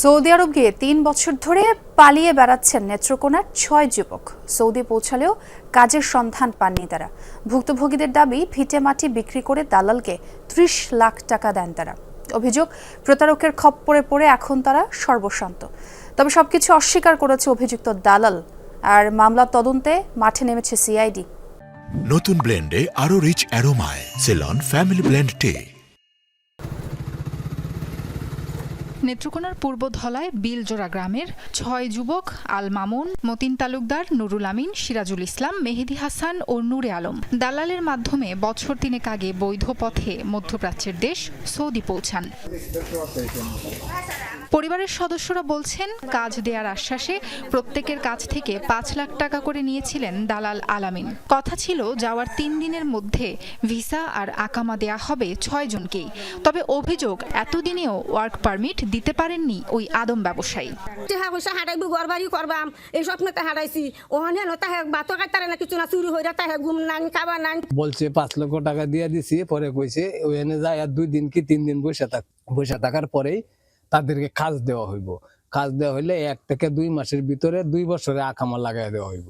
Saudi আরব গিয়ে তিন বছর ধরে পালিয়ে বেড়াচ্ছেন নেত্রকোনার ছয় যুবক। সৌদি পৌঁছালেও কাজের সন্ধান পাননি তারা। ভুক্তভোগীদের দাবি ভিটে মাটি বিক্রি করে দালালকে ত্রিশ লাখ টাকা দেন তারা। অভিযোগ, প্রতারকের খপ্পরে পড়ে এখন তারা সর্বশান্ত। তবে সবকিছু অস্বীকার করেছে অভিযুক্ত দালাল, আর মামলা তদন্তে মাঠে নেমেছে সিআইডি। নতুন ব্লেন্ডে আরও রিচ অ্যারোমায়, সেলন, ফ্যামিলি ব্লেন্ড টে। নেত্রকোনার পূর্ব ধলায় বিলজোড়া গ্রামের ছয় যুবক আল মামুন, মতিন তালুকদার, নুরুল আমিন, সিরাজুল ইসলাম, মেহেদি হাসান ও নূরে আলম। দালালের মাধ্যমে বছর তিনেক আগে বৈধ পথে মধ্যপ্রাচ্যের দেশ সৌদি পৌঁছান। পরিবারের সদস্যরা বলছেন, কাজ দেওয়ার আশ্বাসে প্রত্যেকের কাছ থেকে পাঁচ লাখ টাকা করে নিয়েছিলেন দালাল আলামিন কথা ছিল, যাওয়ার তিন দিনের মধ্যে ভিসা আর আকামা দেয়া হবে ছয় জনকেই। তবে অভিযোগ, এতদিনেও ওয়ার্ক পারমিট দিতে পারেননি ওই আদম ব্যবসায়ী। হারাইবি ঘর করবাম এই স্বপ্নতে হারাইছি ওখানে তাহে বাতো কাটারে না কিছু না চুরি হইরা তাহে ঘুম নাই খাবার নাই বলছে পাঁচ লক্ষ টাকা দিয়ে দিছি পরে কইছে ওখানে যায় আর দুই দিন কি তিন দিন বসে থাক বসে থাকার পরেই তাদেরকে কাজ দেওয়া হইব। কাজ দেওয়া হইলে এক থেকে দুই মাসের ভিতরে দুই বছরে আকামা লাগাই দেওয়া হইব।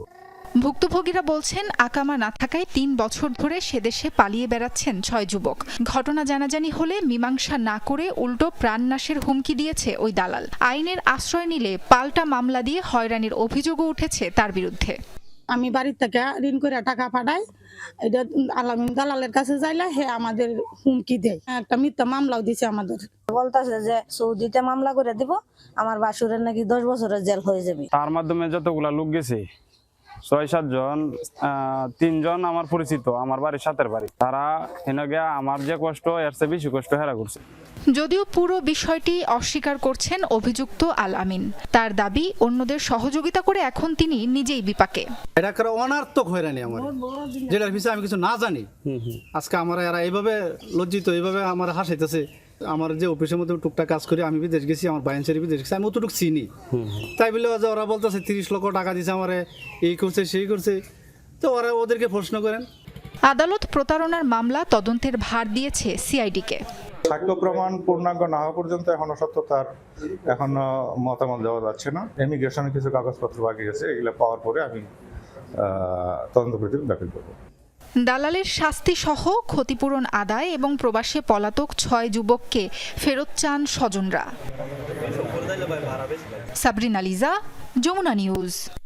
ভুক্তভোগীরা বলছেন আকামা না থাকায় তিন বছর ধরে সে দেশে পালিয়ে বেড়াচ্ছেন ছয় যুবক। ঘটনা জানাজানি হলে মীমাংসা না করে উল্টো প্রাণনাশের হুমকি দিয়েছে ওই দালাল। আইনের আশ্রয় নিলে পাল্টা মামলা দিয়ে হয়রানির অভিযোগও উঠেছে তার বিরুদ্ধে। আমি বাড়ির থেকে ঋণ করে টাকা পাঠাই। এটা আলামিন দালালের কাছে যাইলে হে আমাদের হুমকি দেয়। একটা মিথ্যা মামলাও দিছে আমাদের। বলতেছে যে সৌদিতে মামলা করে দিব আমার বাসুরের নাকি দশ বছরের জেল হয়ে যাবে। তার মাধ্যমে যতগুলা লোক গেছে ছয় সাতজন তিনজন আমার পরিচিত আমার বাড়ির সাথের বাড়ি। তারা হেন গিয়া আমার যে কষ্ট এর চেয়ে বেশি কষ্ট হেরা করছে। যদিও পুরো বিষয়টি অস্বীকার করছেন অভিযুক্ত আল আমিন। তার দাবি অন্যদের সহযোগিতা করে এখন তিনি নিজেই বিপাকে। এটা করে অনার্থক হয়রানি আমার। যেটার বিষয়ে আমি কিছু না জানি। আজকে আমার এরা এইভাবে লজ্জিত এইভাবে আমার হাসাইতেছে। আমার যে অফিসের মধ্যে টুকটাক কাজ করি আমি বিদেশ গেছি আমার বাইনসারি বিদেশ গেছি আমি অতটুকু চিনি। তাই বলে যে ওরা বলতেছে তিরিশ লক্ষ টাকা দিছে আমারে এই করছে সেই করছে। তো ওরা ওদেরকে প্রশ্ন করেন। আদালত প্রতারণার মামলা তদন্তের ভার দিয়েছে সিআইডিকে। সাক্ষ্য প্রমাণ পূর্ণাঙ্গ না হওয়া পর্যন্ত এখনও সত্যতার এখনও মতামত দেওয়া যাচ্ছে না। ইমিগ্রেশনের কিছু কাগজপত্র বাকি আছে এগুলো পাওয়ার পরে আমি তদন্ত প্রতিবেদন দাখিল করব। দালালের শাস্তি সহ ক্ষতিপূরণ আদায় এবং প্রবাসে পলাতক ছয় যুবককে ফেরত চান স্বজনরা। সাবরিনা লিজা, যমুনা নিউজ।